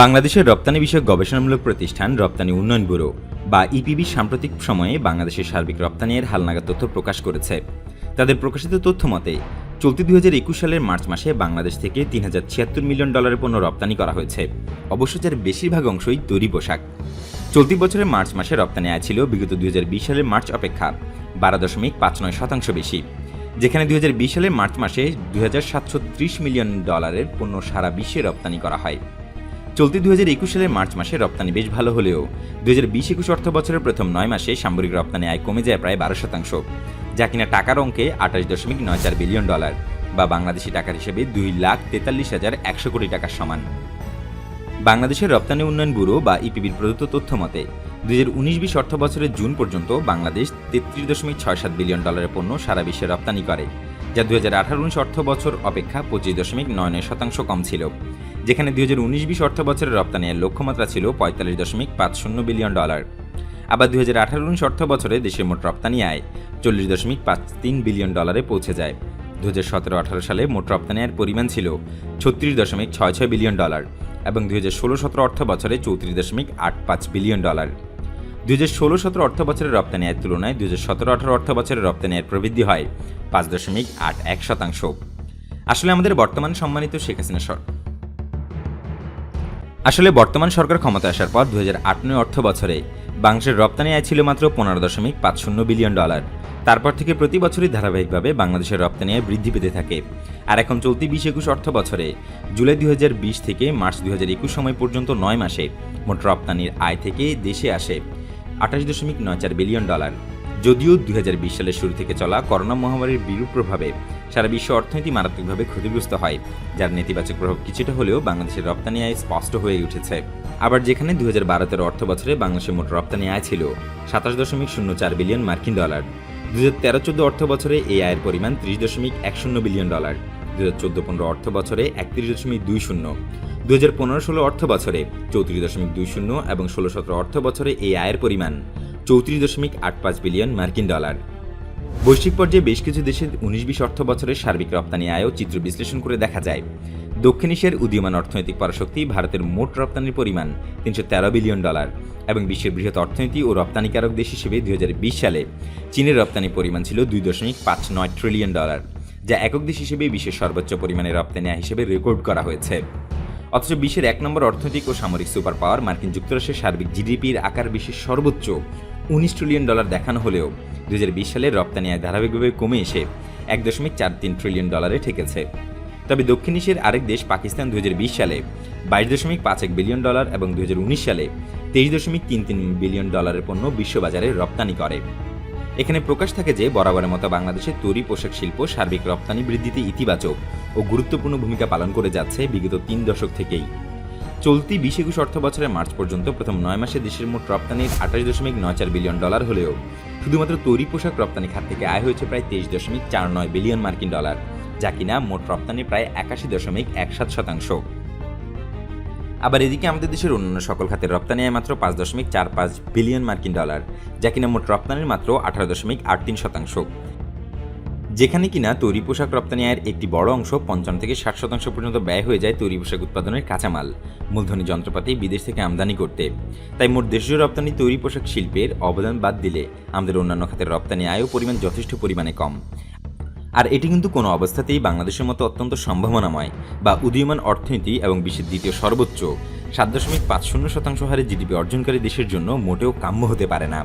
বাংলাদেশের রপ্তানি বিষয়ক গবেষণামূলক প্রতিষ্ঠান রপ্তানি উন্নয়ন ব্যুরো, বা ইপিবি সাম্প্রতিক সময়ে বাংলাদেশের সার্বিক রপ্তানির হালনাগাদ তথ্য প্রকাশ করেছে। তাদের প্রকাশিত তথ্য মতে, চলতি দুই হাজার একুশ সালের মার্চ মাসে বাংলাদেশ থেকে তিন হাজার ছিয়াত্তর মিলিয়ন ডলারের পণ্য রপ্তানি করা হয়েছে। অবশ্য যার বেশিরভাগ অংশই তৈরি পোশাক। চলতি বছরের মার্চ মাসে রপ্তানি আয় ছিল বিগত দুই হাজার বিশ সালের মার্চ অপেক্ষা বারো দশমিক পাঁচ নয় শতাংশ বেশি, যেখানে দুই হাজার বিশ সালের মার্চ মাসে দুই হাজার সাতশো ত্রিশ মিলিয়ন ডলারের পণ্য সারা বিশ্বে রপ্তানি করা হয়। চলতি দুই হাজার একুশ সালের মার্চ মাসে রপ্তানি বেশ ভালো হলেও দুই হাজার বিশ একুশ অর্থ বছরের প্রথম নয় মাসে সামরিক রপ্তানি আয় কমে যায় প্রায় বারো শতাংশ, যা কিনা টাকার অঙ্কে আঠাশ দশমিক নয় চার বিলিয়ন ডলার, বা বাংলাদেশি টাকার হিসেবে দুই লাখ তেতাল্লিশ হাজার একশো কোটি টাকার সমান। বাংলাদেশের রপ্তানি উন্নয়ন ব্যুরো বা ইপিবির প্রদত্ত তথ্য মতে, দুই হাজার উনিশ বিশ অর্থ বছরের জুন পর্যন্ত বাংলাদেশ তেত্রিশ দশমিক ছয় সাত বিলিয়ন ডলারের পণ্য সারা বিশ্বে রপ্তানি করে, যা দুই হাজার আঠারো উনিশ অর্থ বছর অপেক্ষা পঁচিশ দশমিক নয় নয় শতাংশ কম ছিল। যেখানে দুই হাজার উনিশ বিশ অর্থ বছরের রপ্তানির লক্ষ্যমাত্রা ছিল পঁয়তাল্লিশ দশমিক পাঁচ শূন্য বিলিয়ন ডলার। আবার দুই হাজার আঠারো উনিশ অর্থ বছরে দেশের মোট রপ্তানি আয় চল্লিশ দশমিক পাঁচ তিন বিলিয়ন ডলারে পৌঁছে যায়। দু হাজার সতেরো আঠারো সালে মোট রপ্তানি আয়ের পরিমাণ ছিল ছত্রিশ দশমিক ছয় ছয় বিলিয়ন ডলার এবং দুই হাজার ষোলো সতেরো অর্থ বছরে চৌত্রিশ দশমিক আট পাঁচ বিলিয়ন ডলার। দুই হাজার ষোলো সতেরো অর্থ বছরের রপ্তানি আয়ের তুলনায় দুই হাজার সতেরো আঠারো অর্থ বছরের রপ্তানি আয়ের প্রবৃদ্ধি হয় পাঁচ দশমিক আট এক শতাংশ। আসলে আমাদের বর্তমান সম্মানিত শেখ হাসিনা সর আসলে বর্তমান সরকার ক্ষমতা আসার পর দু আট নয় অর্থ বছরে বাংলাদেশের রপ্তানি আয় ছিল মাত্র পনেরো দশমিক পাঁচ শূন্য বিলিয়ন ডলার। তারপর থেকে প্রতি বছরই ধারাবাহিকভাবে বাংলাদেশের রপ্তানি আয় বৃদ্ধি পেতে থাকে। আর এখন চলতি বিশ একুশ অর্থ বছরে জুলাই দুই হাজার বিশ থেকে মার্চ দুই হাজার একুশ সময় পর্যন্ত নয় মাসে মোট রপ্তানির আয় থেকে দেশে আসে আঠাশ দশমিক নয় চার বিলিয়ন ডলার। যদিও দুই হাজার বিশ সালের শুরু থেকে চলা করোনা মহামারীর বিরূপ প্রভাবে সারা বিশ্ব অর্থনীতি মারাত্মকভাবে ক্ষতিগ্রস্ত হয়, যার নেতিবাচক প্রভাব কিছুটা হলেও বাংলাদেশের রপ্তানি আয় স্পষ্ট হয়ে উঠেছে। আবার যেখানে দু হাজার বারো তেরো অর্থ বছরে বাংলাদেশের মোট রপ্তানি আয় ছিল সাতাশ দশমিক শূন্য চার বিলিয়ন মার্কিন ডলার। দু হাজার তেরো চোদ্দ অর্থ বছরে এই আয়ের পরিমাণ ত্রিশ দশমিক এক শূন্য বিলিয়ন ডলার। দু হাজার চোদ্দ পনেরো অর্থ বছরে একত্রিশ দশমিক দুই শূন্য। দু হাজার পনেরো ষোলো অর্থ বছরে চৌত্রিশ দশমিক দুই শূন্য এবং ষোলো সতেরো অর্থ বছরে এই আয়ের পরিমাণ চৌত্রিশ দশমিক আট পাঁচ বিলিয়ন মার্কিন ডলার। বৈশ্বিক পর্যায়ে বেশ কিছু দেশের উনিশ বিশ অর্থ বছরের সার্বিক রপ্তানি আয়ও চিত্র বিশ্লেষণ করে দেখা যায়। দক্ষিণ এশিয়ার উদীয়মান অর্থনৈতিক পরাশক্তি ভারতের মোট রপ্তানির পরিমাণ তিনশো তেরো বিলিয়ন ডলার এবং বিশ্বের বৃহৎ অর্থনীতি ও রপ্তানিকারক দেশ হিসেবে দুই হাজার বিশ সালে চীনের রপ্তানি পরিমাণ ছিল দুই দশমিক পাঁচ নয় ট্রিলিয়ন ডলার যা একক দেশ হিসেবে বিশ্বের সর্বোচ্চ পরিমাণে রপ্তানি আয় হিসেবে রেকর্ড করা হয়েছে। অথচ বিশ্বের এক নম্বর অর্থনৈতিক ও সামরিক সুপার পাওয়ার মার্কিন যুক্তরাষ্ট্রের সার্বিক জিডিপির আকার বিশ্বের সর্বোচ্চ। উনিশ ট্রিলিয়ন ডলার দেখানো হলেও দু সালের রপ্তানি আয় ধারাবাহিকভাবে কমে এসে এক দশমিক চার তিন ট্রিলিয়ন ডলারে ঠেকেছে। তবে দক্ষিণ এশিয়ার আরেক দেশ পাকিস্তান দু হাজার বিশ সালে বাইশ দশমিক পাঁচ এক বিলিয়ন ডলার এবং দু হাজার উনিশ সালে তেইশ দশমিক তিন তিন বিলিয়ন ডলারের পণ্য বিশ্ববাজারে রপ্তানি করে। এখানে প্রকাশ থাকে যে বরাবরের মতো বাংলাদেশের তৈরি পোশাক শিল্প সার্বিক রপ্তানি বৃদ্ধিতে ইতিবাচক ও গুরুত্বপূর্ণ ভূমিকা পালন করে যাচ্ছে বিগত তিন দশক থেকেই। চলতি বিশ একুশ অর্থ বছরের মার্চ পর্যন্ত প্রথম নয় মাসে দেশের মোট রপ্তানির আঠাশ দশমিক নয় চার বিলিয়ন ডলার হলেও শুধুমাত্র তৈরি পোশাক রপ্তানি খাত থেকে আয় হয়েছে প্রায় তেইশ দশমিক চার নয় বিলিয়ন মার্কিন ডলার, যা কিনা মোট রপ্তানি প্রায় একাশি দশমিক এক সাত শতাংশ। আবার এদিকে আমাদের দেশের অন্যান্য সকল খাতের রপ্তানি আয় মাত্র পাঁচ দশমিক চার পাঁচ বিলিয়ন মার্কিন ডলার, যা কিনা মোট রপ্তানির মাত্র আঠারো দশমিক আট তিন শতাংশ। যেখানে কিনা তৈরি পোশাক রপ্তানি আয়ের একটি বড় অংশ পঞ্চান্ন থেকে ষাট শতাংশ পর্যন্ত ব্যয় হয়ে যায় তৈরি পোশাক উৎপাদনের কাঁচামাল, মূলধনী যন্ত্রপাতি বিদেশ থেকে আমদানি করতে। তাই মোট দেশীয় রপ্তানি তৈরি পোশাক শিল্পের অবদান বাদ দিলে আমাদের অন্যান্য খাতের রপ্তানি আয়ও পরিমাণ যথেষ্ট পরিমাণে কম। আর এটি কিন্তু কোনো অবস্থাতেই বাংলাদেশের মতো অত্যন্ত সম্ভাবনাময় বা উদীয়মান অর্থনীতি এবং বিশ্বের দ্বিতীয় সর্বোচ্চ সাত দশমিক পাঁচ শূন্য শতাংশ হারে জিডিপি অর্জনকারী দেশের জন্য মোটেও কাম্য হতে পারে না।